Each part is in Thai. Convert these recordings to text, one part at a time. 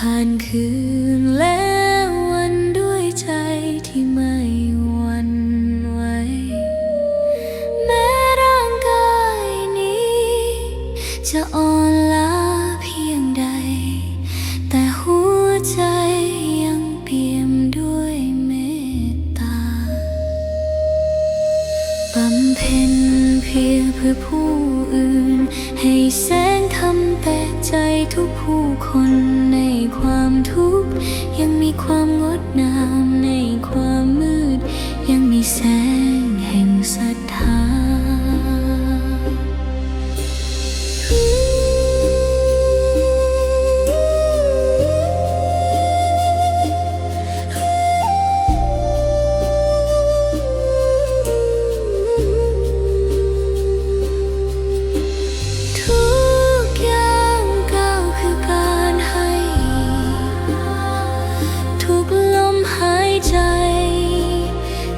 ผ่านคืนและวันด้วยใจที่ไม่หวั่นไหวแม้ร่างกายนี้ จะอ่อนล้าเพียงใด แต่หัวใจยังเปี่ยมด้วยเมตตาบำเพ็ญเพียรเพื่อผู้อื่น ให้แสงทำแต่ใจทุกผู้คน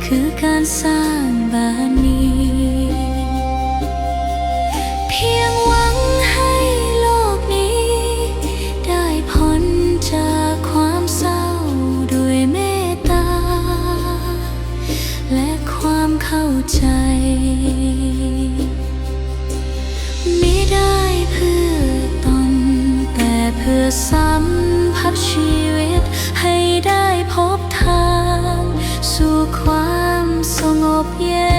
คือการสร้างบารีเพียงหวังให้โลกนี้ ได้พ้นจากความเศร้าดยเมตตา และความเข้าใจม่ได้เพื่อตนแต่เพื่อสัมผัสชี ความสงบเย็น